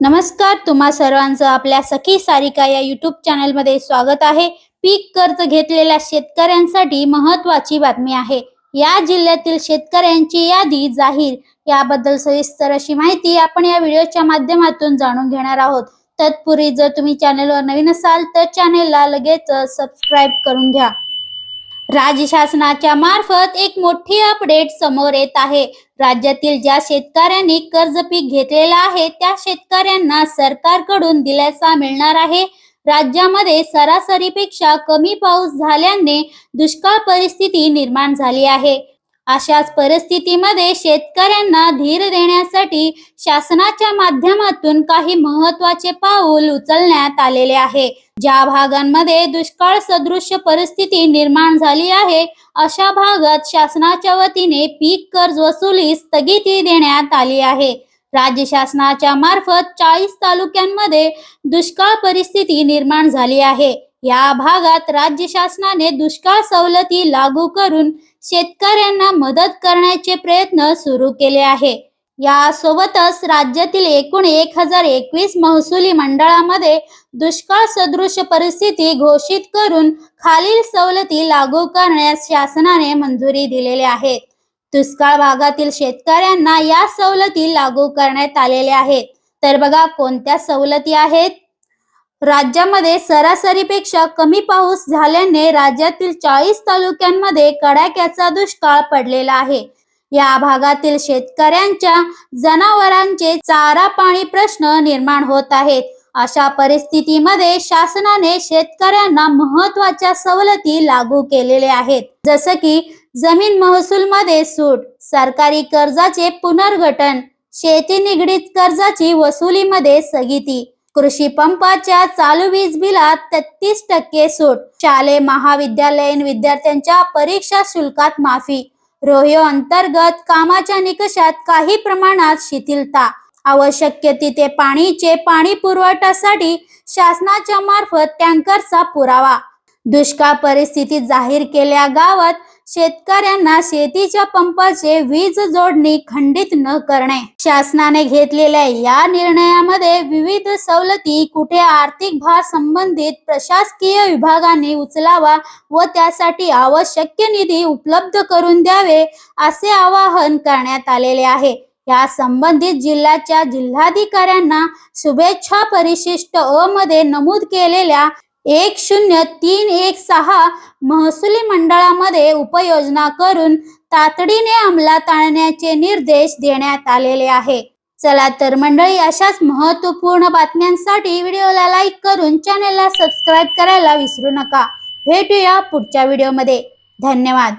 नमस्कार तुम्हा सर्वांचं आपल्या सखी सारिका या युट्यूब चॅनलमध्ये स्वागत आहे. पीक कर्ज घेतलेल्या शेतकऱ्यांसाठी महत्वाची बातमी आहे. या जिल्ह्यातील शेतकऱ्यांची यादी जाहीर. याबद्दल सविस्तर अशी माहिती आपण या व्हिडिओच्या माध्यमातून जाणून घेणार आहोत. तत्पूर्वी जर तुम्ही चॅनलवर नवीन असाल तर चॅनेलला लगेच सबस्क्राईब करून घ्या. राज्य शासनाच्या मार्फत एक मोठी अपडेट समोर येत आहे. राज्यातील ज्या शेतकऱ्यांनी कर्ज पीक घेतलेलं आहे त्या शेतकऱ्यांना सरकारकडून दिलासा मिळणार आहे. राज्यामध्ये सरासरीपेक्षा कमी पाऊस झाल्याने दुष्काळ परिस्थिती निर्माण झाली आहे. अशाच परिस्थितीमध्ये शेतकऱ्यांना धीर देण्यासाठी शासनाच्या माध्यमातून काही महत्त्वाचे पाऊल उचलण्यात आलेले आहे. ज्या भागांमध्ये दुष्काळ सदृश्य परिस्थिती निर्माण झाली आहे अशा भागात शासनाच्या वतीने पीक कर्ज वसुली स्थगिती देण्यात आली आहे. राज्य शासनाच्या मार्फत चाळीस तालुक्यांमध्ये दुष्काळ परिस्थिती निर्माण झाली आहे. या भागात राज्य शासनाने दुष्काळ सवलती लागू करून शेतकऱ्यांना मदत करण्याचे प्रयत्न सुरू केले आहे. यासोबतच राज्यातील एकूण एक हजार एकवीस महसुली मंडळामध्ये दुष्काळ सदृश परिस्थिती घोषित करून खालील सवलती लागू करण्यास शासनाने मंजुरी दिलेली आहे. दुष्काळ भागातील शेतकऱ्यांना या सवलती लागू करण्यात आलेल्या आहेत. तर बघा कोणत्या सवलती आहेत? राज्यामध्ये सरासरीपेक्षा कमी पाऊस झाल्याने राज्यातील चाळीस तालुक्यांमध्ये कडाक्याचा दुष्काळ पडलेला आहे. या भागातील शेतकऱ्यांच्या जनावरांचे चारा पाणी प्रश्न निर्माण होत आहेत. अशा परिस्थितीमध्ये शासनाने शेतकऱ्यांना महत्त्वाच्या सवलती लागू केलेल्या आहेत. जसं की जमीन महसूल मध्ये सूट सरकारी कर्जाचे पुनर्गठन शेती निगडीत कर्जाची वसुलीमध्ये स्थगिती कृषी पंपाच्या चालू वीज बिलात तेहतीस टक्के सूट. शालेय महाविद्यालयीन विद्यार्थ्यांच्या परीक्षा शुल्कात माफी. रोहियो अंतर्गत कामाच्या निकषात काही प्रमाणात शिथिलता. आवश्यक तिथे पाणीचे पाणी पुरवठ्यासाठी शासनाच्या मार्फत टँकरचा पुरावा. दुष्काळ परिस्थिती जाहीर केल्या गावात शेतकऱ्यांना शेतीच्या पंपाचे वीज जोडणी खंडित न करणे. शासनाने घेतलेल्या या निर्णयामध्ये विविध सवलती कुठे आर्थिक भार संबंधित प्रशासकीय विभागाने उचलावा व त्यासाठी आवश्यक निधी उपलब्ध करून द्यावे असे आवाहन करण्यात आलेले आहे. या संबंधित जिल्ह्याच्या जिल्हाधिकाऱ्यांना शुभेच्छा परिशिष्ट अ मध्ये नमूद केलेल्या एक शून्य तीन एक सहा महसुली मंडळामध्ये उपयोजना करून तातडीने अंमलात आणण्याचे निर्देश देण्यात आलेले आहे. चला तर मंडळी अशाच महत्त्वपूर्ण बातम्यांसाठी व्हिडिओला लाईक करून चॅनेलला सबस्क्राईब करायला विसरू नका. भेटूया पुढच्या व्हिडिओमध्ये. धन्यवाद.